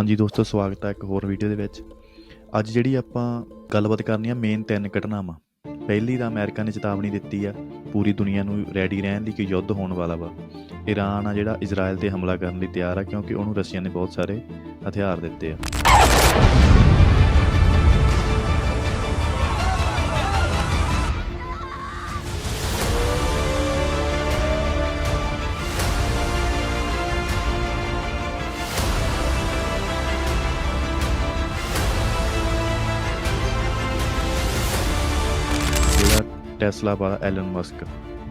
ਹਾਂਜੀ ਦੋਸਤੋ, ਸਵਾਗਤ ਹੈ ਇੱਕ ਹੋਰ ਵੀਡੀਓ ਦੇ ਵਿੱਚ। ਅੱਜ ਜਿਹੜੀ ਆਪਾਂ ਗੱਲਬਾਤ ਕਰਨੀ ਆ ਮੇਨ ਤਿੰਨ ਘਟਨਾਵਾਂ। ਪਹਿਲੀ ਤਾਂ ਅਮਰੀਕਾ ਨੇ ਚੇਤਾਵਨੀ ਦਿੱਤੀ ਆ, ਪੂਰੀ ਦੁਨੀਆ ਨੂੰ ਰੈਡੀ ਰਹਿਣ ਲਈ ਕਿ ਯੁੱਧ ਹੋਣ ਵਾਲਾ ਵਾ। ਈਰਾਨ ਆ ਜਿਹੜਾ ਇਜ਼ਰਾਈਲ ਤੇ ਹਮਲਾ ਕਰਨ ਲਈ ਤਿਆਰ ਆ, ਕਿਉਂਕਿ ਉਹਨੂੰ ਰਸ਼ੀਆ ਨੇ ਬਹੁਤ ਸਾਰੇ ਹਥਿਆਰ ਦਿੱਤੇ ਆ। ਟੈਸਲਾ ਵਾਲਾ ਐਲਨ ਮਸਕ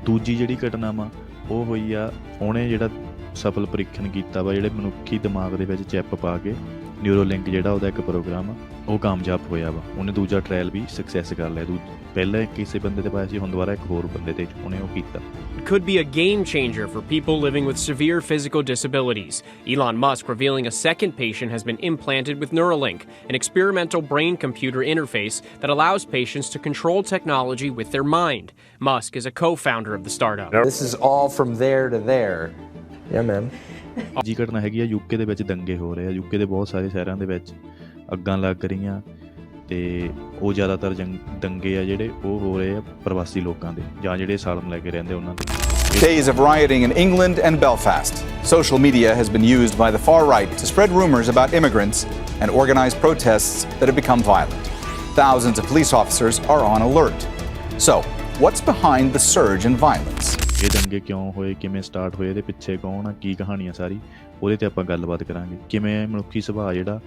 ਦੂਜੀ ਜਿਹੜੀ ਘਟਨਾ ਵਾ, ਉਹ ਹੋਈ ਆ, ਉਹਨੇ ਜਿਹੜਾ ਸਫਲ ਪ੍ਰੀਖਣ ਕੀਤਾ ਵਾ, ਜਿਹੜੇ ਮਨੁੱਖੀ ਦਿਮਾਗ ਦੇ ਵਿੱਚ ਚਿਪ ਪਾ ਕੇ ਨਿਊਰੋਲਿੰਕ ਜਿਹੜਾ ਉਹਦਾ ਇੱਕ ਪ੍ਰੋਗਰਾਮ ਆ। ਉਹ ਕਾਮਯਾਬ ਹੋਇਆ ਵਾ ਉਹਨੇ ਦੂਜਾ ਟ੍ਰਾਇਲ ਵੀ ਸਕਸੈਸ ਕਰ ਲਿਆ ਦੂ ਪਹਿਲਾਂ ਕਿਸੇ ਬੰਦੇ ਤੇ ਪਾਇਆ ਸੀ ਹੁਣ ਦੁਬਾਰਾ ਇੱਕ ਹੋਰ ਬੰਦੇ ਤੇ ਉਹਨੇ ਉਹ ਕੀਤਾ It could be a game changer for people living with severe physical disabilities. Elon Musk revealing a second patient has been implanted with Neuralink, an experimental brain computer interface that allows patients to control technology with their mind. Musk is a co founder of the startup. This is all from there to there. Yeah, man. ਜੀ ਘਟਨਾ ਹੈਗੀ ਆ UK ਦੇ ਵਿੱਚ ਦੰਗੇ ਹੋ ਰਹੇ ਆ ਯੂਕੇ ਦੇ ਬਹੁਤ ਸਾਰੇ ਸ਼ਹਿਰਾਂ ਦੇ ਵਿੱਚ ਅੱਗਾਂ ਲੱਗ ਰਹੀਆਂ ਤੇ ਉਹ ਜ਼ਿਆਦਾਤਰ ਦੰਗੇ ਆ ਜਿਹੜੇ ਉਹ ਹੋ ਰਹੇ ਆ ਪ੍ਰਵਾਸੀ ਲੋਕਾਂ ਦੇ ਜਾਂ ਜਿਹੜੇ ਸਾਲਮ ਲੈ ਕੇ ਰਹਿੰਦੇ ਉਹਨਾਂ ਦੇ Days of rioting in England and Belfast. Social media has been used by the far right to spread rumors about immigrants and organize protests that have become violent. Thousands of police officers are on alert. So, what's behind the surge in violence? ਇਹ ਦੰਗੇ ਕਿਉਂ ਹੋਏ ਕਿਵੇਂ start ਹੋਏ ਇਹਦੇ ਪਿੱਛੇ ਕੌਣ ਆ ਕੀ ਕਹਾਣੀ ਆ ਸਾਰੀ ਉਹਦੇ ਤੇ ਆਪਾਂ ਗੱਲਬਾਤ ਕਰਾਂਗੇ ਕਿਵੇਂ ਮਨੁੱਖੀ ਸੁਭਾਅ ਜਿਹੜਾ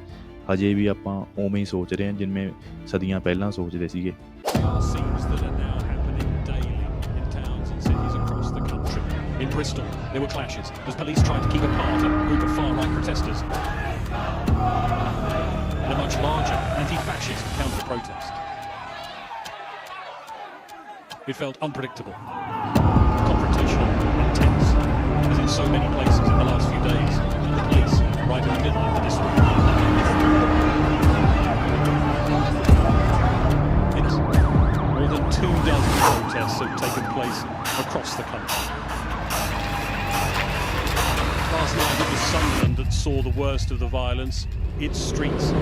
ਹਜੇ ਵੀ ਆਪਾਂ ਉਵੇਂ ਹੀ ਸੋਚ ਰਹੇ ਹਾਂ ਜਿਵੇਂ ਸਦੀਆਂ ਪਹਿਲਾਂ ਸੋਚਦੇ ਸੀਗੇ scenes that are now happening daily in towns and cities across the country. In Bristol, there were clashes as police tried to keep apart a group of far-right protesters. In a much larger anti-fascist counter-protest. It felt unpredictable, confrontational, intense, as in so many places in the last few days. And the police right in the middle of the disorder. Protests have taken place across the country. Last night it was Sunderland that saw the worst of the violence. Its streets.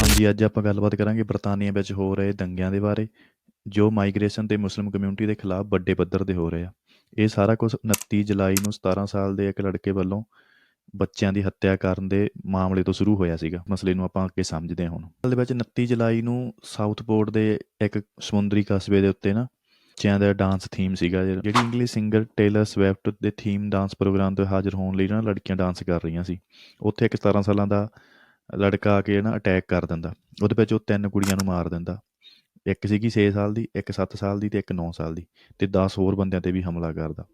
ਹਾਂਜੀ ਅੱਜ ਆਪਾਂ ਗੱਲਬਾਤ ਕਰਾਂਗੇ ਬਰਤਾਨੀਆ ਵਿੱਚ ਹੋ ਰਹੇ ਦੰਗਿਆਂ ਦੇ ਬਾਰੇ ਜੋ ਮਾਈਗ੍ਰੇਸ਼ਨ ਤੇ ਮੁਸਲਿਮ ਕਮਿਊਨਿਟੀ ਦੇ ਖਿਲਾਫ ਵੱਡੇ ਪੱਧਰ ਤੇ ਹੋ ਰਹੇ ਆ ਇਹ ਸਾਰਾ ਕੁਝ 29 ਜੁਲਾਈ ਨੂੰ 17 ਸਾਲ ਦੇ ਇੱਕ ਲੜਕੇ ਵੱਲੋਂ ਬੱਚਿਆਂ ਦੀ ਹੱਤਿਆ ਕਰਨ ਦੇ ਮਾਮਲੇ ਤੋਂ ਸ਼ੁਰੂ ਹੋਇਆ ਸੀਗਾ। ਮਸਲੇ ਨੂੰ ਆਪਾਂ ਅੱਗੇ ਸਮਝਦੇ ਹਾਂ ਹੁਣ। ਅਸਲ ਦੇ ਵਿੱਚ 29 ਜੁਲਾਈ ਨੂੰ ਸਾਊਥਪੋਰਟ ਦੇ ਇੱਕ ਸਮੁੰਦਰੀ ਕਸਬੇ ਦੇ ਉੱਤੇ ਨਾ ਬੱਚਿਆਂ ਦਾ ਡਾਂਸ ਥੀਮ ਸੀਗਾ ਜਿਹੜੀ। ਇੰਗਲਿਸ਼ ਸਿੰਗਰ ਟੇਲਰ ਸਵਿਫਟ ਦੇ ਥੀਮ ਡਾਂਸ ਪ੍ਰੋਗਰਾਮ ਤੇ ਹਾਜ਼ਰ ਹੋਣ ਲਈ ਨਾ ਲੜਕੀਆਂ ਡਾਂਸ ਕਰ ਰਹੀਆਂ ਸੀ। ਉੱਥੇ ਇੱਕ 17 ਸਾਲਾਂ ਦਾ ਲੜਕਾ ਆ ਕੇ ਨਾ ਅਟੈਕ ਕਰ ਦਿੰਦਾ। ਉਹਦੇ ਵਿੱਚ ਉਹ ਤਿੰਨ ਕੁੜੀਆਂ ਨੂੰ ਮਾਰ ਦਿੰਦਾ। ਇੱਕ ਸੀਗੀ 6 ਸਾਲ ਦੀ, ਇੱਕ 7 ਸਾਲ ਦੀ ਤੇ ਇੱਕ 9 ਸਾਲ ਦੀ ਤੇ 10 ਹੋਰ ਬੰਦਿਆਂ ਤੇ ਵੀ ਹਮਲਾ ਕਰਦਾ।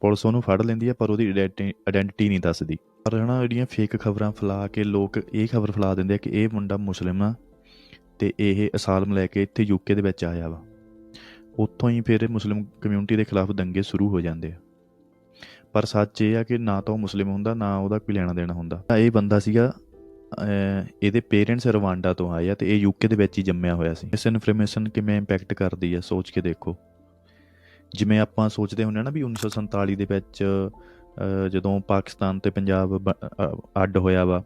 ਪੁਲਿਸ ਉਹਨੂੰ ਫੜ ਲੈਂਦੀ ਹੈ ਪਰ ਉਹਦੀ ਆਇਡੈਂਟੀਟੀ ਨਹੀਂ ਦੱਸਦੀ। ਪਰ ਹਨਾ, ਜਿਹੜੀਆਂ ਫੇਕ ਖਬਰਾਂ ਫੈਲਾ ਕੇ ਲੋਕ ਇਹ ਖਬਰ ਫੈਲਾ ਦਿੰਦੇ ਆ ਕਿ ਇਹ ਮੁੰਡਾ ਮੁਸਲਿਮ ਆ ਤੇ ਇਹ ਅਸਾਲਮ ਲੈ ਕੇ ਇੱਥੇ ਯੂਕੇ ਦੇ ਵਿੱਚ ਆਇਆ ਵਾ। ਉੱਥੋਂ ਹੀ ਫਿਰ ਮੁਸਲਿਮ ਕਮਿਊਨਿਟੀ ਦੇ ਖਿਲਾਫ ਦੰਗੇ ਸ਼ੁਰੂ ਹੋ ਜਾਂਦੇ ਆ। ਪਰ ਸੱਚ ਇਹ ਆ ਕਿ ਨਾ ਤਾਂ ਉਹ ਮੁਸਲਿਮ ਹੁੰਦਾ, ਨਾ ਉਹਦਾ ਕੋਈ ਲੈਣਾ ਦੇਣਾ ਹੁੰਦਾ। ਤਾਂ ਇਹ ਬੰਦਾ ਸੀਗਾ ਇਹਦੇ ਪੇਰੈਂਟਸ ਰਵਾਂਡਾ ਤੋਂ ਆਏ ਆ ਤੇ ਇਹ ਯੂਕੇ ਦੇ ਵਿੱਚ ਹੀ ਜੰਮਿਆ ਹੋਇਆ ਸੀ। ਇਸ ਇਨਫੋਰਮੇਸ਼ਨ ਕਿਵੇਂ ਇੰਪੈਕਟ ਕਰਦੀ ਆ, ਸੋਚ ਕੇ ਦੇਖੋ। ਜਿਵੇਂ ਆਪਾਂ ਸੋਚਦੇ ਹੁੰਦੇ ਆ ਨਾ ਵੀ 1947 ਦੇ ਵਿੱਚ ਜਦੋਂ ਪਾਕਿਸਤਾਨ ਤੇ ਪੰਜਾਬ ਬ- ਅੱਡ ਹੋਇਆ ਵਾ,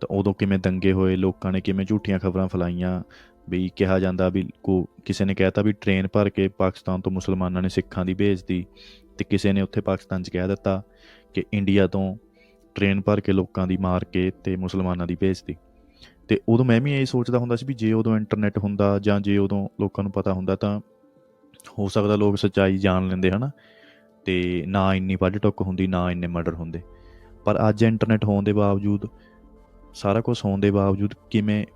ਤਾਂ ਉਦੋਂ ਕਿਵੇਂ ਦੰਗੇ ਹੋਏ, ਲੋਕਾਂ ਨੇ ਕਿਵੇਂ ਝੂਠੀਆਂ ਖਬਰਾਂ ਫੈਲਾਈਆਂ, ਵੀ ਕਿਹਾ ਜਾਂਦਾ ਵੀ ਕੋ, ਕਿਸੇ ਨੇ ਕਹਿਤਾ ਵੀ ਟ੍ਰੇਨ ਭਰ ਕੇ ਪਾਕਿਸਤਾਨ ਤੋਂ ਮੁਸਲਮਾਨਾਂ ਨੇ ਸਿੱਖਾਂ ਦੀ ਭੇਜਦੀ ਤੇ ਕਿਸੇ ਨੇ ਉੱਥੇ ਪਾਕਿਸਤਾਨ 'ਚ ਕਹਿ ਦਿੱਤਾ ਕਿ ਇੰਡੀਆ ਤੋਂ ਟ੍ਰੇਨ ਭਰ ਕੇ ਲੋਕਾਂ ਦੀ ਮਾਰ ਕੇ ਤੇ ਮੁਸਲਮਾਨਾਂ ਦੀ ਭੇਜਦੀ ਤੇ ਉਦੋਂ ਮੈਂ ਵੀ ਇਹ ਸੋਚਦਾ ਹੁੰਦਾ ਸੀ ਵੀ ਜੇ ਉਦੋਂ ਇੰਟਰਨੈਟ ਹੁੰਦਾ ਜਾਂ ਜੇ ਉਦੋਂ ਲੋਕਾਂ ਨੂੰ ਪਤਾ ਹੁੰਦਾ ਤਾਂ ਹੋ ਸਕਦਾ ਲੋਕ ਸੱਚਾਈ ਜਾਣ ਲੈਂਦੇ ਹਨਾ? ਤੇ ਨਾ ਇੰਨੀ ਵੱਢ ਟੁੱਕ ਹੁੰਦੀ ਨਾ ਇੰਨੇ ਮਰਡਰ ਹੁੰਦੇ। ਪਰ ਅੱਜ ਇੰਟਰਨੈਟ ਹੋਣ ਦੇ ਬਾਵਜੂਦ ਸਾਰਾ ਕੁਝ ਹੋਣ ਦੇ ਬਾਵਜੂਦ ਕਿਵੇਂ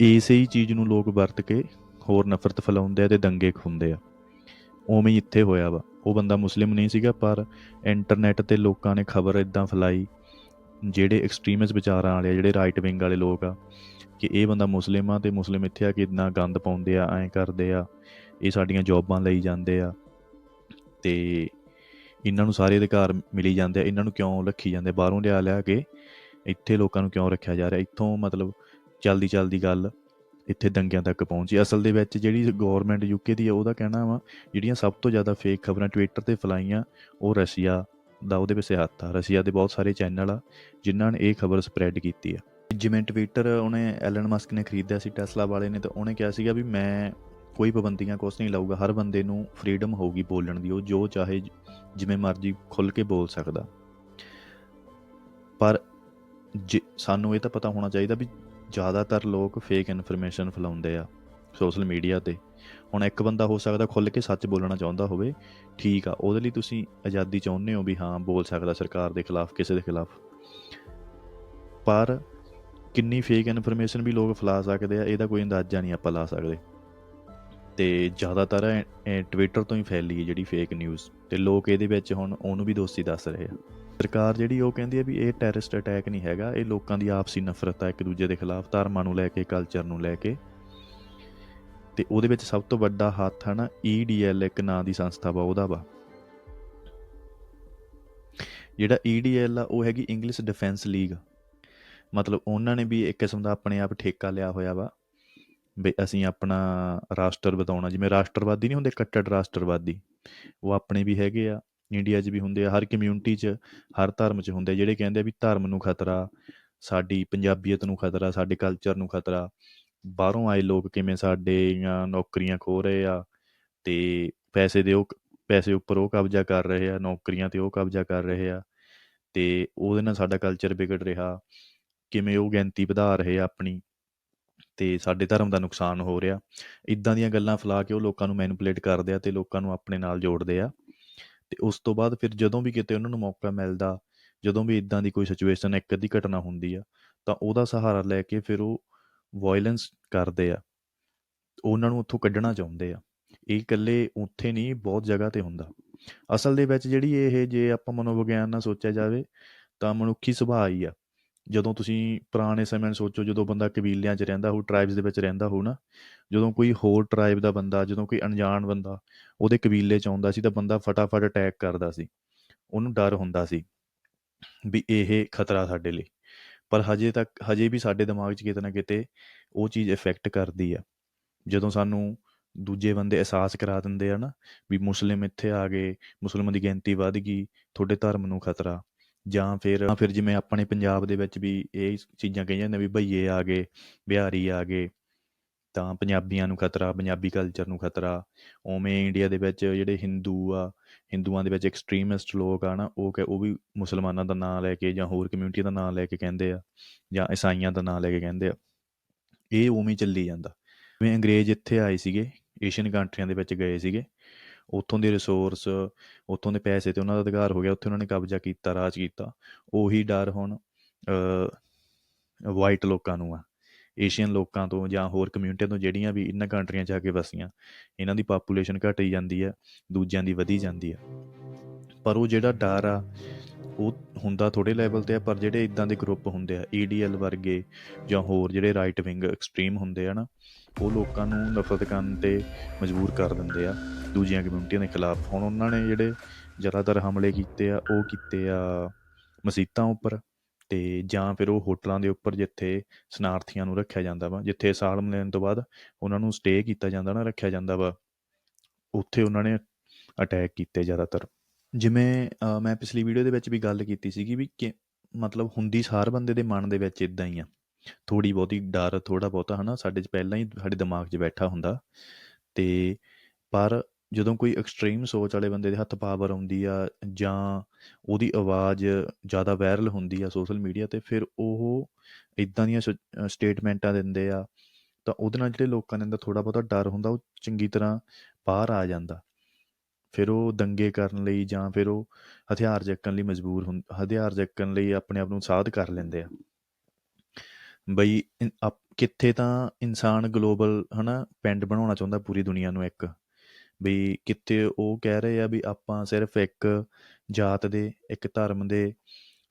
ਇਸੇ ਹੀ ਚੀਜ਼ ਨੂੰ ਲੋਕ ਵਰਤ ਕੇ ਹੋਰ ਨਫ਼ਰਤ ਫੈਲਾਉਂਦੇ ਆ ਤੇ ਦੰਗੇ ਖੁੰਦੇ ਆ। ਉਵੇਂ ਹੀ ਇੱਥੇ ਹੋਇਆ ਵਾ। ਉਹ ਬੰਦਾ ਮੁਸਲਿਮ ਨਹੀਂ ਸੀਗਾ ਪਰ ਇੰਟਰਨੈਟ ਤੇ ਲੋਕਾਂ ਨੇ ਖਬਰ ਇਦਾਂ ਫੈਲਾਈ ਜਿਹੜੇ ਐਕਸਟ੍ਰੀਮਿਸਟ ਵਿਚਾਰਾਂ ਵਾਲੇ ਆ, ਜਿਹੜੇ ਰਾਈਟ ਵਿੰਗ ਵਾਲੇ ਲੋਕ ਆ ਕਿ ਇਹ ਬੰਦਾ ਮੁਸਲਿਮ ਆ ਤੇ ਮੁਸਲਿਮ ਇੱਥੇ ਆ ਕਿ ਇਦਾਂ ਗੰਦ ਪਾਉਂਦੇ ਆ ਐਂ ਕਰਦੇ ਆ। ਇਹ ਸਾਡੀਆਂ ਜੌਬਾਂ ਲਈ ਜਾਂਦੇ ਆ ਤੇ ਇਹਨਾਂ ਨੂੰ ਸਾਰੇ ਅਧਿਕਾਰ ਮਿਲੀ ਜਾਂਦੇ ਆ, ਇਹਨਾਂ ਨੂੰ ਕਿਉਂ ਰੱਖੀ ਜਾਂਦੇ ਬਾਹਰੋਂ ਲਿਆ ਲਿਆ ਕੇ ਇੱਥੇ ਲੋਕਾਂ ਨੂੰ ਕਿਉਂ ਰੱਖਿਆ ਜਾ ਰਿਹਾ? ਇੱਥੋਂ ਮਤਲਬ ਚਲਦੀ ਚਲਦੀ ਗੱਲ ਇੱਥੇ ਦੰਗਿਆਂ ਤੱਕ ਪਹੁੰਚੀ। ਅਸਲ ਦੇ ਵਿੱਚ ਜਿਹੜੀ ਗਵਰਨਮੈਂਟ ਯੂਕੇ ਦੀ ਆ, ਉਹਦਾ ਕਹਿਣਾ ਵਾ, ਜਿਹੜੀਆਂ ਸਭ ਤੋਂ ਜ਼ਿਆਦਾ ਫੇਕ ਖਬਰਾਂ ਟਵਿੱਟਰ ਤੇ ਫੈਲਾਈਆਂ, ਉਹ ਰਸ਼ੀਆ ਦਾ ਉਹਦੇ ਪਿੱਛੇ ਹੱਥ ਆ। ਰਸ਼ੀਆ ਦੇ ਬਹੁਤ ਸਾਰੇ ਚੈਨਲ ਆ, ਜਿਨ੍ਹਾਂ ਨੇ ਇਹ ਖਬਰ ਸਪਰੈਡ ਕੀਤੀ ਆ। ਜਿਵੇਂ ਟਵਿੱਟਰ ਉਹਨੇ ਐਲਨ ਮਸਕ ਨੇ ਖਰੀਦਿਆ ਸੀ ਟੈਸਲਾ ਵਾਲੇ ਨੇ, ਤਾਂ ਉਹਨੇ ਕਿਹਾ ਸੀਗਾ ਵੀ ਮੈਂ ਕੋਈ ਪਾਬੰਦੀਆਂ ਕੁਛ ਨਹੀਂ ਲਾਊਗਾ, ਹਰ ਬੰਦੇ ਨੂੰ ਫਰੀडम ਹੋਊਗੀ ਬੋਲਣ ਦੀ, ਉਹ ਜੋ ਚਾਹੇ ਜਿਵੇਂ ਮਰਜ਼ੀ ਖੁੱਲ ਕੇ ਬੋਲ ਸਕਦਾ। ਪਰ ਜੇ, ਸਾਨੂੰ ਇਹ ਤਾਂ ਪਤਾ ਹੋਣਾ ਚਾਹੀਦਾ ਵੀ ਜ਼ਿਆਦਾਤਰ ਲੋਕ ਫੇਕ ਇਨਫੋਰਮੇਸ਼ਨ ਫੈਲਾਉਂਦੇ ਆ ਸੋਸ਼ਲ ਮੀਡੀਆ ਤੇ। ਹੁਣ ਇੱਕ ਬੰਦਾ ਹੋ ਸਕਦਾ ਖੁੱਲ ਕੇ ਸੱਚ ਬੋਲਣਾ ਚਾਹੁੰਦਾ ਹੋਵੇ, ਠੀਕ ਆ, ਉਹਦੇ ਲਈ ਤੁਸੀਂ ਆਜ਼ਾਦੀ ਚਾਹੁੰਦੇ ਹੋ ਵੀ ਹਾਂ, ਬੋਲ ਸਕਦਾ ਸਰਕਾਰ ਦੇ ਖਿਲਾਫ, ਕਿਸੇ ਦੇ ਖਿਲਾਫ। ਪਰ ਕਿੰਨੀ ਫੇਕ ਇਨਫੋਰਮੇਸ਼ਨ ਵੀ ਲੋਕ ਫੈਲਾ ਸਕਦੇ ਆ, ਇਹਦਾ ਕੋਈ ਅੰਦਾਜ਼ਾ ਨਹੀਂ ਆਪਾਂ ਲਾ ਸਕਦੇ। ਤੇ ਜ਼ਿਆਦਾਤਰ ਟਵਿੱਟਰ ਤੋਂ ਹੀ ਫੈਲੀ ਹੈ ਜਿਹੜੀ ਫੇਕ ਨਿਊਜ਼ ਤੇ ਲੋਕ ਇਹਦੇ ਵਿੱਚ ਹੁਣ ਉਹਨੂੰ ਵੀ ਦੋਸ਼ੀ ਦੱਸ ਰਹੇ ਆ। ਸਰਕਾਰ ਜਿਹੜੀ ਉਹ ਕਹਿੰਦੀ ਹੈ ਵੀ ਇਹ ਟੈਰਰਿਸਟ ਅਟੈਕ ਨਹੀਂ ਹੈਗਾ, ਇਹ ਲੋਕਾਂ ਦੀ ਆਪਸੀ ਨਫ਼ਰਤ ਆ ਇੱਕ ਦੂਜੇ ਦੇ ਖਿਲਾਫ, ਧਰਮਾਂ ਨੂੰ ਲੈ ਕੇ ਕਲਚਰ ਨੂੰ ਲੈ ਕੇ। ਤੇ ਉਹਦੇ ਵਿੱਚ ਸਭ ਤੋਂ ਵੱਡਾ ਹੱਥ ਹੈ ਨਾ EDL ਇੱਕ ਨਾਂ ਦੀ ਸੰਸਥਾ ਵਾ, ਉਹਦਾ ਵਾ। ਜਿਹੜਾ EDL ਆ, ਉਹ ਹੈਗੀ ਇੰਗਲਿਸ਼ ਡਿਫੈਂਸ ਲੀਗ ਮਤਲਬ ਉਹਨਾਂ ਨੇ ਵੀ ਇੱਕ ਕਿਸਮ ਦਾ ਆਪਣੇ ਆਪ ਠੇਕਾ ਲਿਆ ਹੋਇਆ ਵਾ। ਵੀ ਅਸੀਂ ਆਪਣਾ ਰਾਸ਼ਟਰ ਵਧਾਉਣਾ, ਜਿਵੇਂ ਰਾਸ਼ਟਰਵਾਦੀ ਨਹੀਂ ਹੁੰਦੇ, ਕੱਟੜ ਰਾਸ਼ਟਰਵਾਦੀ, ਉਹ ਆਪਣੇ ਵੀ ਹੈਗੇ ਆ, ਇੰਡੀਆ 'ਚ ਵੀ ਹੁੰਦੇ ਆ, ਹਰ ਕਮਿਊਨਿਟੀ 'ਚ, ਹਰ ਧਰਮ 'ਚ ਹੁੰਦੇ ਆ, ਜਿਹੜੇ ਕਹਿੰਦੇ ਆ ਵੀ ਧਰਮ ਨੂੰ ਖਤਰਾ, ਸਾਡੀ ਪੰਜਾਬੀਅਤ ਨੂੰ ਖਤਰਾ, ਸਾਡੇ ਕਲਚਰ ਨੂੰ ਖਤਰਾ, ਬਾਹਰੋਂ ਆਏ ਲੋਕ ਕਿਵੇਂ ਸਾਡੇ ਨੌਕਰੀਆਂ ਖੋ ਰਹੇ ਆ, ਤੇ ਪੈਸੇ ਦੇ ਉਹ, ਪੈਸੇ ਉੱਪਰ ਉਹ ਕਬਜ਼ਾ ਕਰ ਰਹੇ ਆ, ਨੌਕਰੀਆਂ ਤੇ ਉਹ ਕਬਜ਼ਾ ਕਰ ਰਹੇ ਆ, ਤੇ ਉਹਦੇ ਨਾਲ ਸਾਡਾ ਕਲਚਰ ਵਿਗੜ ਰਿਹਾ, ਕਿਵੇਂ ਉਹ ਗਿਣਤੀ ਵਧਾ ਰਹੇ ਆ ਆਪਣੀ ਤੇ ਸਾਡੇ ਧਰਮ ਦਾ ਨੁਕਸਾਨ ਹੋ ਰਿਹਾ। ਇਦਾਂ ਦੀਆਂ ਗੱਲਾਂ ਫੈਲਾ ਕੇ ਉਹ ਲੋਕਾਂ ਨੂੰ ਮੈਨੀਪੂਲੇਟ ਕਰਦੇ ਆ ਤੇ ਲੋਕਾਂ ਨੂੰ ਆਪਣੇ ਨਾਲ ਜੋੜਦੇ ਆ। ਤੇ ਉਸ ਤੋਂ ਬਾਅਦ ਫਿਰ ਜਦੋਂ ਵੀ ਕਿਤੇ ਉਹਨਾਂ ਨੂੰ ਮੌਕਾ ਮਿਲਦਾ, ਜਦੋਂ ਵੀ ਇਦਾਂ ਦੀ ਕੋਈ ਸਿਚੁਏਸ਼ਨ ਇੱਕ ਅੱਧੀ ਘਟਨਾ ਹੁੰਦੀ ਆ, ਤਾਂ ਉਹਦਾ ਸਹਾਰਾ ਲੈ ਕੇ ਫਿਰ ਉਹ ਵਾਇਲੈਂਸ ਕਰਦੇ ਆ। ਉਹਨਾਂ ਨੂੰ ਉੱਥੋਂ ਕੱਢਣਾ ਚਾਹੁੰਦੇ ਆ। ਇਹ ਇਕੱਲੇ ਉੱਥੇ ਨਹੀਂ, ਬਹੁਤ ਜਗ੍ਹਾ ਤੇ ਹੁੰਦਾ। ਅਸਲ ਦੇ ਵਿੱਚ ਜਿਹੜੀ ਇਹ ਜੇ ਆਪਾਂ ਮਨੋਵਿਗਿਆਨ ਨਾਲ ਸੋਚਿਆ ਜਾਵੇ, ਤਾਂ ਮਨੁੱਖੀ ਸੁਭਾਅ ਹੀ ਆ। ਜਦੋਂ ਤੁਸੀਂ ਪੁਰਾਣੇ ਸਮੇਂ ਨੂੰ ਸੋਚੋ, ਜਦੋਂ ਬੰਦਾ ਕਬੀਲਿਆਂ 'ਚ ਰਹਿੰਦਾ ਹੋ ਟ੍ਰਾਈਬਸ ਦੇ ਵਿੱਚ ਰਹਿੰਦਾ ਹੋਊ ਨਾ, ਜਦੋਂ ਕੋਈ ਹੋਰ ਟ੍ਰਾਈਬ ਦਾ ਬੰਦਾ, ਜਦੋਂ ਕੋਈ ਅਣਜਾਣ ਬੰਦਾ ਉਹਦੇ ਕਬੀਲੇ 'ਚ ਆਉਂਦਾ ਸੀ ਤਾਂ ਬੰਦਾ ਫਟਾਫਟ ਅਟੈਕ ਕਰਦਾ ਸੀ। ਉਹਨੂੰ ਡਰ ਹੁੰਦਾ ਸੀ ਵੀ ਇਹ ਖਤਰਾ ਸਾਡੇ ਲਈ। ਪਰ ਹਜੇ ਤੱਕ, ਹਜੇ ਵੀ ਸਾਡੇ ਦਿਮਾਗ 'ਚ ਕਿਤੇ ਨਾ ਕਿਤੇ ਉਹ ਚੀਜ਼ ਇਫੈਕਟ ਕਰਦੀ ਆ। ਜਦੋਂ ਸਾਨੂੰ ਦੂਜੇ ਬੰਦੇ ਅਹਿਸਾਸ ਕਰਾ ਦਿੰਦੇ ਆ ਨਾ ਵੀ ਮੁਸਲਿਮ ਇੱਥੇ ਆ ਗਏ ਮੁਸਲਮਾਨ ਦੀ ਗਿਣਤੀ ਵੱਧ ਗਈ, ਤੁਹਾਡੇ ਧਰਮ ਨੂੰ ਖਤਰਾ। ਜਾਂ ਫਿਰ ਜਾਂ ਫਿਰ ਜਿਵੇਂ ਆਪਣੇ ਪੰਜਾਬ ਦੇ ਵਿੱਚ ਵੀ ਇਹ ਚੀਜ਼ਾਂ ਕਹੀਆਂ ਜਾਂਦੀਆਂ ਵੀ ਭਈਏ ਆ ਗਏ, ਬਿਹਾਰੀ ਆ ਗਏ, ਤਾਂ ਪੰਜਾਬੀਆਂ ਨੂੰ ਖਤਰਾ, ਪੰਜਾਬੀ ਕਲਚਰ ਨੂੰ ਖਤਰਾ, ਉਵੇਂ ਇੰਡੀਆ ਦੇ ਵਿੱਚ ਜਿਹੜੇ ਹਿੰਦੂ ਆ ਹਿੰਦੂਆਂ ਦੇ ਵਿੱਚ ਐਕਸਟ੍ਰੀਮਿਸਟ ਲੋਕ ਆ ਨਾ, ਉਹ ਕਿ ਉਹ ਵੀ ਮੁਸਲਮਾਨਾਂ ਦਾ ਨਾਂ ਲੈ ਕੇ ਜਾਂ ਹੋਰ ਕਮਿਊਨਿਟੀ ਦਾ ਨਾਂ ਲੈ ਕੇ ਕਹਿੰਦੇ ਆ, ਜਾਂ ਈਸਾਈਆਂ ਦਾ ਨਾਂ ਲੈ ਕੇ ਕਹਿੰਦੇ ਆ, ਇਹ ਉਵੇਂ ਚੱਲੀ ਜਾਂਦਾ। ਜਿਵੇਂ ਅੰਗਰੇਜ਼ ਇੱਥੇ ਆਏ ਸੀਗੇ ਏਸ਼ੀਅਨ ਕੰਟਰੀਆਂ ਦੇ ਵਿੱਚ ਗਏ ਸੀਗੇ ਉੱਥੋਂ ਦੇ ਰਿਸੋਰਸ ਉੱਥੋਂ ਦੇ ਪੈਸੇ ਤੇ ਉਹਨਾਂ ਦਾ ਅਧਿਕਾਰ ਹੋ ਗਿਆ, ਉੱਥੇ ਉਹਨਾਂ ਨੇ ਕਬਜ਼ਾ ਕੀਤਾ, ਰਾਜ ਕੀਤਾ। ਉਹੀ ਡਰ ਹੁਣ ਵਾਈਟ ਲੋਕਾਂ ਨੂੰ ਆ। ਏਸ਼ੀਅਨ ਲੋਕਾਂ ਤੋਂ ਜਾਂ ਹੋਰ ਕਮਿਊਨਿਟੀਆਂ ਤੋਂ ਜਿਹੜੀਆਂ ਵੀ ਇਹਨਾਂ ਕੰਟਰੀਆਂ 'ਚ ਆ ਕੇ ਵਸੀਆਂ, ਇਹਨਾਂ ਦੀ ਪਾਪੂਲੇਸ਼ਨ ਘਟੀ ਜਾਂਦੀ ਹੈ ਦੂਜਿਆਂ ਦੀ ਵਧੀ ਜਾਂਦੀ ਹੈ ਪਰ ਉਹ ਜਿਹੜਾ ਡਰ ਆ ਉਹ ਹੁੰਦਾ ਥੋੜੇ ਲੈਵਲ ਤੇ ਆ, ਪਰ ਜਿਹੜੇ ਇਦਾਂ ਦੇ ਗਰੁੱਪ ਹੁੰਦੇ ਆ EDL ਵਰਗੇ ਜਾਂ ਹੋਰ ਜਿਹੜੇ ਰਾਈਟ ਵਿੰਗ ਐਕਸਟ੍ਰੀਮ ਹੁੰਦੇ ਆ ਨਾ, ਉਹ ਲੋਕਾਂ ਨੂੰ ਨਫ਼ਰਤ ਕਰਨ ਤੇ ਮਜਬੂਰ ਕਰ ਦਿੰਦੇ ਆ। ਦੂਜੀਆਂ ਕਮਿਊਨਿਟੀਆਂ ਦੇ ਖਿਲਾਫ ਹੁਣ ਉਹਨਾਂ ਨੇ ਜਿਹੜੇ ਜ਼ਿਆਦਾਤਰ ਹਮਲੇ ਕੀਤੇ ਆ, ਉਹ ਕੀਤੇ ਆ ਮਸੀਤਾਂ ਉੱਪਰ ਤੇ ਜਾਂ ਫਿਰ ਉਹ ਹੋਟਲਾਂ ਦੇ ਉੱਪਰ ਜਿੱਥੇ ਸਨਾਰਥੀਆਂ ਨੂੰ ਰੱਖਿਆ ਜਾਂਦਾ ਵਾ, ਜਿੱਥੇ ਸਾਲ ਲੈਣ ਤੋਂ ਬਾਅਦ ਉਹਨਾਂ ਨੂੰ ਸਟੇ ਕੀਤਾ ਜਾਂਦਾ ਨਾ, ਰੱਖਿਆ ਜਾਂਦਾ ਵਾ, ਉੱਥੇ ਉਹਨਾਂ ਨੇ ਅਟੈਕ ਕੀਤੇ ਜ਼ਿਆਦਾਤਰ। ਜਿਵੇਂ ਅ, ਮੈਂ ਪਿਛਲੀ ਵੀਡੀਓ ਦੇ ਵਿੱਚ ਵੀ ਗੱਲ ਕੀਤੀ ਸੀਗੀ ਵੀ ਕਿ ਮਤਲਬ ਹੁੰਦੀ ਸਾਰ ਬੰਦੇ ਦੇ ਮਨ ਦੇ ਵਿੱਚ ਇਦਾਂ ਹੀ ਆ। ਥੋੜ੍ਹੀ ਬਹੁਤੀ ਡਰ ਥੋੜ੍ਹਾ ਬਹੁਤਾ ਹੈ ਨਾ ਸਾਡੇ 'ਚ ਪਹਿਲਾਂ ਹੀ ਸਾਡੇ ਦਿਮਾਗ 'ਚ ਬੈਠਾ ਹੁੰਦਾ। ਤੇ ਪਰ ਜਦੋਂ ਕੋਈ ਐਕਸਟ੍ਰੀਮ ਸੋਚ ਵਾਲੇ ਬੰਦੇ ਦੇ ਹੱਥ ਪਾਵਰ ਆਉਂਦੀ ਆ ਜਾਂ ਉਹਦੀ ਆਵਾਜ਼ ਜ਼ਿਆਦਾ ਵਾਇਰਲ ਹੁੰਦੀ ਆ ਸੋਸ਼ਲ ਮੀਡੀਆ ਤੇ ਫਿਰ ਉਹ ਇਦਾਂ ਦੀਆਂ ਸਟੇਟਮੈਂਟਾਂ ਦਿੰਦੇ ਆ। ਤਾਂ ਉਹਦੇ ਨਾਲ ਜਿਹੜੇ ਲੋਕਾਂ ਦੇ ਅੰਦਰ ਥੋੜ੍ਹਾ ਬਹੁਤਾ ਡਰ ਹੁੰਦਾ ਉਹ ਚੰਗੀ ਤਰ੍ਹਾਂ ਬਾਹਰ ਆ ਜਾਂਦਾ। ਫਿਰ ਉਹ ਦੰਗੇ ਕਰਨ ਲਈ ਜਾਂ ਫਿਰ ਉਹ ਹਥਿਆਰ ਚੱਕਣ ਲਈ ਮਜਬੂਰ ਹੁੰ ਹਥਿਆਰ ਚੱਕਣ ਲਈ ਆਪਣੇ ਆਪ ਨੂੰ ਸਾਧ ਕਰ ਲੈਂਦੇ ਆ। ਬਈ ਇਨ- ਆਪ- ਕਿੱਥੇ ਤਾਂ ਇਨਸਾਨ ਗਲੋਬਲ ਹਨਾ ਪਿੰਡ ਬਣਾਉਣਾ ਚਾਹੁੰਦਾ ਪੂਰੀ ਦੁਨੀਆ ਨੂੰ ਇੱਕ। ਬਈ ਕਿੱਥੇ ਉਹ ਕਹਿ ਰਹੇ ਆ ਵੀ ਆਪਾਂ ਸਿਰਫ ਇੱਕ ਜਾਤ ਦੇ ਇੱਕ ਧਰਮ ਦੇ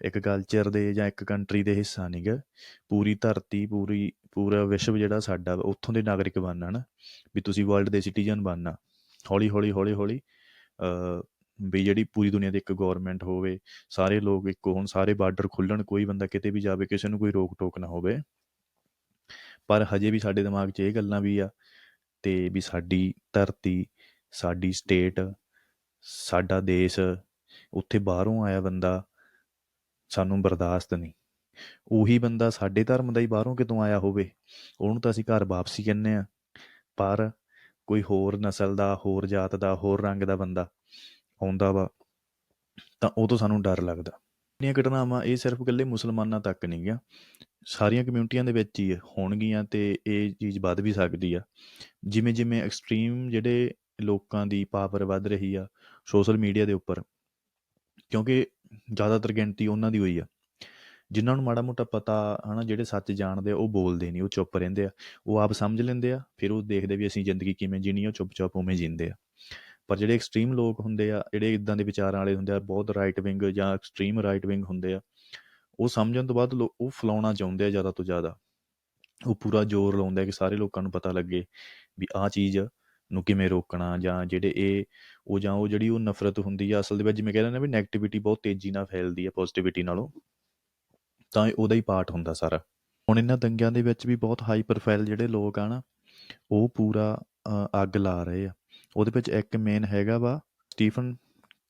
ਇੱਕ ਕਲਚਰ ਦੇ ਜਾਂ ਇੱਕ ਕੰਟਰੀ ਦੇ ਹਿੱਸਾ ਨਹੀਂ ਗਾ। ਪੂਰੀ ਧਰਤੀ ਪੂਰੀ ਪੂਰਾ ਵਿਸ਼ਵ ਜਿਹੜਾ ਸਾਡਾ ਵਾ, ਉੱਥੋਂ ਦੇ ਨਾਗਰਿਕ ਬਣਨਾ ਨਾ ਵੀ ਤੁਸੀਂ ਵਰਲਡ ਦੇ ਸਿਟੀਜ਼ਨ ਬਣਨਾ। ਹੌਲੀ ਹੌਲੀ ਹੌਲੀ ਹੌਲੀ ਵੀ ਜਿਹੜੀ ਪੂਰੀ ਦੁਨੀਆ ਦੀ ਇੱਕ ਗਵਰਨਮੈਂਟ ਹੋਵੇ, ਸਾਰੇ ਲੋਕ ਇੱਕੋ ਹੋਣ, ਸਾਰੇ ਬਾਰਡਰ ਖੁੱਲਣ ਕੋਈ ਬੰਦਾ ਕਿਤੇ ਵੀ ਜਾਵੇ, ਕਿਸੇ ਨੂੰ ਕੋਈ ਰੋਕ ਟੋਕ ਨਾ ਹੋਵੇ। ਪਰ ਹਜੇ ਵੀ ਸਾਡੇ ਦਿਮਾਗ 'ਚ ਇਹ ਗੱਲਾਂ ਵੀ ਆ ਤੇ ਵੀ ਸਾਡੀ ਧਰਤੀ, ਸਾਡੀ ਸਟੇਟ ਸਾਡਾ ਦੇਸ਼, ਉੱਥੇ ਬਾਹਰੋਂ ਆਇਆ ਬੰਦਾ ਸਾਨੂੰ ਬਰਦਾਸ਼ਤ ਨਹੀਂ। ਉਹੀ ਬੰਦਾ ਸਾਡੇ ਧਰਮ ਦਾ ਹੀ ਬਾਹਰੋਂ ਕਿਤੋਂ ਆਇਆ ਹੋਵੇ, ਉਹਨੂੰ ਤਾਂ ਅਸੀਂ ਘਰ ਵਾਪਸੀ ਕਹਿੰਦੇ ਆ ਪਰ ਕੋਈ ਹੋਰ ਨਸਲ ਦਾ, ਹੋਰ ਜਾਤ ਦਾ, ਹੋਰ ਰੰਗ ਦਾ ਬੰਦਾ ਆਉਂਦਾ ਵਾ, ਤਾਂ ਉਹ ਤੋਂ ਸਾਨੂੰ ਡਰ ਲੱਗਦਾ। ਇਹ ਘਟਨਾਵਾਂ ਇਹ ਸਿਰਫ ਇਕੱਲੇ ਮੁਸਲਮਾਨਾਂ ਤੱਕ ਨਹੀਂ ਗਿਆ ਸਾਰੀਆਂ ਕਮਿਊਨਿਟੀਆਂ ਦੇ ਵਿੱਚ ਹੀ ਹੋਣਗੀਆਂ ਤੇ ਇਹ ਚੀਜ਼ ਵੱਧ ਵੀ ਸਕਦੀ ਆ। ਜਿਵੇਂ ਜਿਵੇਂ ਐਕਸਟ੍ਰੀਮ ਜਿਹੜੇ ਲੋਕਾਂ ਦੀ ਪਾਵਰ ਵੱਧ ਰਹੀ ਆ ਸੋਸ਼ਲ ਮੀਡੀਆ ਦੇ ਉੱਪਰ, ਕਿਉਂਕਿ ਜ਼ਿਆਦਾਤਰ ਗਿਣਤੀ ਉਹਨਾਂ ਦੀ ਹੋਈ ਆ। ਜਿਨ੍ਹਾਂ ਨੂੰ ਮਾੜਾ ਮੋਟਾ ਪਤਾ, ਹਨਾ, ਜਿਹੜੇ ਸੱਚ ਜਾਣਦੇ ਆ, ਉਹ ਬੋਲਦੇ ਨਹੀਂ ਉਹ ਚੁੱਪ ਰਹਿੰਦੇ ਆ। ਉਹ ਆਪ ਸਮਝ ਲੈਂਦੇ ਆ, ਫਿਰ ਉਹ ਦੇਖਦੇ ਵੀ ਅਸੀਂ ਜ਼ਿੰਦਗੀ ਕਿਵੇਂ ਜੀਣੀ ਉਹ ਚੁੱਪ-ਚਾਪ ਉਵੇਂ ਜੀਂਦੇ ਆ। ਪਰ ਜਿਹੜੇ ਐਕਸਟ੍ਰੀਮ ਲੋਕ ਹੁੰਦੇ ਆ, ਜਿਹੜੇ ਇਦਾਂ ਦੇ ਵਿਚਾਰਾਂ ਵਾਲੇ ਹੁੰਦੇ ਆ, ਬਹੁਤ ਰਾਈਟ ਵਿੰਗ ਜਾਂ ਐਕਸਟ੍ਰੀਮ ਰਾਈਟ ਵਿੰਗ ਹੁੰਦੇ ਆ, ਉਹ ਸਮਝਣ ਤੋਂ ਬਾਅਦ ਲੋ- ਉਹ ਫਲਾਉਣਾ ਚਾਹੁੰਦੇ ਆ ਜ਼ਿਆਦਾ ਤੋਂ ਜ਼ਿਆਦਾ। ਉਹ ਪੂਰਾ ਜ਼ੋਰ ਲਾਉਂਦੇ ਆ ਕਿ ਸਾਰੇ ਲੋਕਾਂ ਨੂੰ ਪਤਾ ਲੱਗੇ ਵੀ ਆਹ ਚੀਜ਼ ਨੂੰ ਕਿਵੇਂ ਰੋਕਣਾ ਜਾਂ ਜਿਹੜੇ ਇਹ, ਉਹ ਜਾਂ ਉਹ ਜਿਹੜੀ ਉਹ ਨਫ਼ਰਤ ਹੁੰਦੀ ਆ, ਅਸਲ ਦੇ ਵਿੱਚ ਜਿਵੇਂ ਕਹਿੰਦੇ ਨੇ ਵੀ ਨੈਗੇਟਿਵਿਟੀ ਬਹੁਤ ਤੇਜ਼ੀ ਨਾਲ ਫੈਲਦੀ ਆ ਪੋਜ਼ਿਟਿਵਿਟੀ ਨਾਲੋਂ। ਤਾਂ ਇਹ ਉਹਦਾ ਹੀ ਪਾਰਟ ਹੁੰਦਾ ਸਾਰਾ। ਹੁਣ ਇਹਨਾਂ ਦੰਗਿਆਂ ਦੇ ਵਿੱਚ ਵੀ ਬਹੁਤ ਹਾਈ ਪ੍ਰੋਫਾਈਲ ਜਿਹੜੇ ਲੋਕ ਆ ਨਾ, ਉਹ ਪੂਰਾ ਅੱਗ ਲਾ ਰਹੇ ਆ। ਉਹਦੇ ਵਿੱਚ ਇੱਕ ਮੇਨ ਹੈਗਾ ਵਾ ਸਟੀਫਨ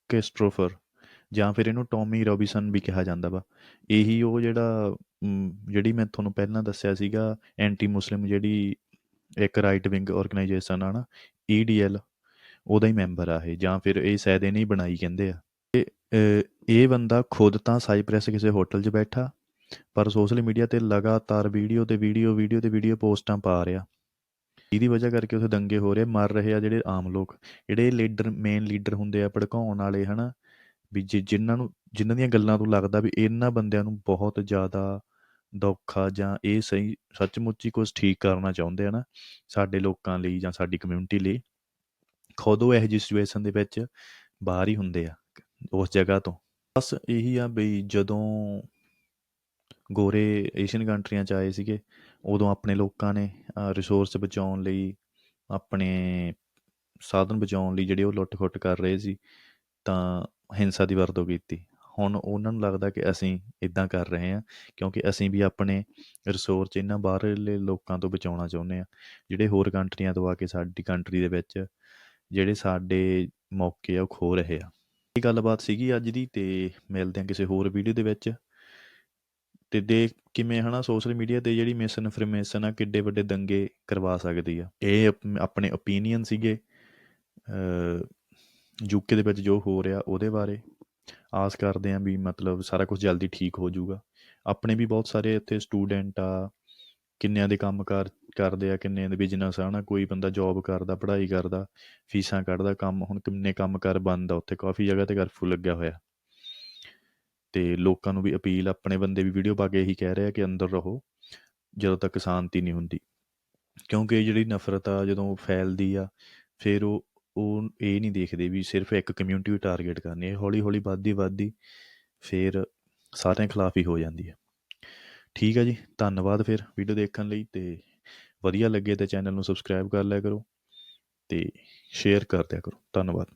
ਕੈਸਟਰੋਫਰ, ਜਾਂ ਫਿਰ ਇਹਨੂੰ ਟੌਮੀ ਰੋਬਿਸਨ ਵੀ ਕਿਹਾ ਜਾਂਦਾ ਵਾ। ਇਹੀ ਉਹ ਜਿਹੜਾ ਜਿਹੜੀ ਮੈਂ ਤੁਹਾਨੂੰ ਪਹਿਲਾਂ ਦੱਸਿਆ ਸੀਗਾ ਐਂਟੀ ਮੁਸਲਿਮ ਜਿਹੜੀ ਇੱਕ ਰਾਈਟ ਵਿੰਗ ਆਰਗੇਨਾਈਜੇਸ਼ਨ ਆ ਨਾ EDL ਉਹਦਾ ਹੀ ਮੈਂਬਰ ਆ ਇਹ, ਜਾਂ ਫਿਰ ਇਹ ਸ਼ਾਇਦ ਇਹਨੇ ਬਣਾਈ ਕਹਿੰਦੇ ਆ। ਇਹ ਇਹ ਬੰਦਾ ਖੁਦ ਤਾਂ ਸਾਈਪ੍ਰੈਸ ਕਿਸੇ ਹੋਟਲ 'ਚ ਬੈਠਾ ਪਰ ਸੋਸ਼ਲ ਮੀਡੀਆ ਤੇ ਲਗਾਤਾਰ ਵੀਡੀਓ ਤੇ ਵੀਡੀਓ ਵੀਡੀਓ ਤੇ ਵੀਡੀਓ ਪੋਸਟਾਂ ਪਾ ਰਿਹਾ। ਇਹਦੀ ਵਜ੍ਹਾ ਕਰਕੇ ਉੱਥੇ ਦੰਗੇ ਹੋ ਰਹੇ, ਮਰ ਰਹੇ ਆ ਜਿਹੜੇ ਆਮ ਲੋਕ। ਜਿਹੜੇ ਲੀਡਰ ਮੇਨ ਲੀਡਰ ਹੁੰਦੇ ਆ, ਭੜਕਾਉਣ ਵਾਲੇ, ਹਨਾ? ਵੀ ਜਿਨ੍ਹਾਂ ਨੂੰ, ਜਿਨ੍ਹਾਂ ਦੀਆਂ ਗੱਲਾਂ ਤੋਂ ਲੱਗਦਾ ਵੀ ਇਹਨਾਂ ਬੰਦਿਆਂ ਨੂੰ ਬਹੁਤ ਜ਼ਿਆਦਾ ਦੁੱਖ ਜਾਂ ਇਹ ਸਹੀ, ਸੱਚਮੁੱਚ ਹੀ ਕੁਝ ਠੀਕ ਕਰਨਾ ਚਾਹੁੰਦੇ ਆ ਨਾ ਸਾਡੇ ਲੋਕਾਂ ਲਈ ਜਾਂ ਸਾਡੀ ਕਮਿਊਨਿਟੀ ਲਈ। ਖੁਦ ਉਹ ਇਹੋ ਜਿਹੀ ਸਿਚੁਏਸ਼ਨ ਦੇ ਵਿੱਚ ਬਾਹਰ ਹੀ ਹੁੰਦੇ ਆ, ਉਸ ਜਗ੍ਹਾ ਤੋਂ। ਬਸ ਇਹੀ ਆ ਬਈ ਜਦੋਂ ਗੋਰੇ ਏਸ਼ੀਅਨ ਕੰਟਰੀਆਂ ਚ ਆਏ ਸੀਗੇ, ਉਦੋਂ ਆਪਣੇ ਲੋਕਾਂ ਨੇ ਰਿਸੋਰਸ ਬਚਾਉਣ ਲਈ, ਆਪਣੇ ਸਾਧਨ ਬਚਾਉਣ ਲਈ ਜਿਹੜੇ ਉਹ ਲੁੱਟ-ਖੁੱਟ ਕਰ ਰਹੇ ਸੀ, ਤਾਂ ਹਿੰਸਾ ਦੀ ਵਰਤੋਂ ਕੀਤੀ। ਹੁਣ ਉਹਨਾਂ ਨੂੰ ਲੱਗਦਾ ਕਿ ਅਸੀਂ ਇਦਾਂ ਕਰ ਰਹੇ ਹਾਂ, ਕਿਉਂਕਿ ਅਸੀਂ ਵੀ ਆਪਣੇ ਰਿਸੋਰਸ ਇਹਨਾਂ ਬਾਹਰਲੇ ਲੋਕਾਂ ਤੋਂ ਬਚਾਉਣਾ ਚਾਹੁੰਦੇ ਆ ਜਿਹੜੇ ਹੋਰ ਕੰਟਰੀਆਂ ਤੋਂ ਆ ਕੇ ਸਾਡੀ ਕੰਟਰੀ ਦੇ ਵਿੱਚ, ਜਿਹੜੇ ਸਾਡੇ ਮੌਕੇ ਆ ਉਹ ਖੋ ਰਹੇ ਆ। ਇਹ ਗੱਲਬਾਤ ਸੀਗੀ ਅੱਜ ਦੀ, ਤੇ ਮਿਲਦੇ ਹਾਂ ਕਿਸੇ ਹੋਰ ਵੀਡੀਓ ਦੇ ਵਿੱਚ। ਤੇ ਦੇਖ ਕਿਵੇਂ ਹਨਾ ਸੋਸ਼ਲ ਮੀਡੀਆ ਤੇ ਜਿਹੜੀ ਮਿਸ ਇਨਫੋਰਮੇਸ਼ਨ ਆ, ਕਿੱਡੇ ਵੱਡੇ ਦੰਗੇ ਕਰਵਾ ਸਕਦੀ ਆ। ਇਹ ਆਪਣੇ ਓਪੀਨੀਅਨ ਸੀਗੇ ਯੂਕੇ ਦੇ ਵਿੱਚ ਜੋ ਹੋ ਰਿਹਾ ਉਹਦੇ ਬਾਰੇ। ਆਸ ਕਰਦੇ ਆਂ ਵੀ ਮਤਲਬ ਸਾਰਾ ਕੁਝ ਜਲਦੀ ਠੀਕ ਹੋ ਜਾਊਗਾ। ਆਪਣੇ ਵੀ ਬਹੁਤ ਸਾਰੇ ਇੱਥੇ ਸਟੂਡੈਂਟ ਆ, ਕਿੰਨਿਆਂ ਦੇ ਕੰਮਕਾਰ ਕਰਦੇ ਆ, ਕਿੰਨਿਆਂ ਦੇ ਬਿਜ਼ਨਸ ਆ ਨਾ ਕੋਈ ਬੰਦਾ ਜੌਬ ਕਰਦਾ, ਪੜ੍ਹਾਈ ਕਰਦਾ, ਫੀਸਾਂ ਕੱਢਦਾ, ਕੰਮ ਹੁਣ ਕਿੰਨੇ ਕੰਮਕਾਰ ਬੰਦ ਆ, ਉੱਥੇ ਕਾਫੀ ਜਗ੍ਹਾ ਤੇ ਕਰਫਿਊ ਲੱਗਿਆ ਹੋਇਆ। ਤੇ ਲੋਕਾਂ ਨੂੰ ਵੀ ਅਪੀਲ, ਆਪਣੇ ਬੰਦੇ ਵੀ ਵੀਡੀਓ ਪਾ ਕੇ ਇਹੀ ਕਹਿ ਰਹੇ ਆ ਕਿ ਅੰਦਰ ਰਹੋ, ਜਦੋਂ ਤੱਕ ਸ਼ਾਂਤੀ ਨਹੀਂ ਹੁੰਦੀ। ਕਿਉਂਕਿ ਇਹ ਜਿਹੜੀ ਨਫ਼ਰਤ ਆ, ਜਦੋਂ ਫੈਲਦੀ ਆ, ਫਿਰ ਉਹ ਉਹ ਇਹ ਨਹੀਂ ਦੇਖਦੇ ਵੀ ਸਿਰਫ ਇੱਕ ਕਮਿਊਨਿਟੀ ਟਾਰਗੇਟ ਕਰਨੀ ਹੈ ਹੌਲੀ ਹੌਲੀ ਵੱਧਦੀ ਵੱਧਦੀ, ਫਿਰ ਸਾਰਿਆਂ ਖਿਲਾਫ ਹੀ ਹੋ ਜਾਂਦੀ ਹੈ। ਠੀਕ ਹੈ ਜੀ, ਧੰਨਵਾਦ ਫਿਰ ਵੀਡੀਓ ਦੇਖਣ ਲਈ ਤੇ ਵਧੀਆ ਲੱਗੇ ਤਾਂ ਚੈਨਲ ਨੂੰ ਸਬਸਕ੍ਰਾਈਬ ਕਰ ਲਿਆ ਕਰੋ ਤੇ ਸ਼ੇਅਰ ਕਰ ਦਿਆ ਕਰੋ। ਧੰਨਵਾਦ।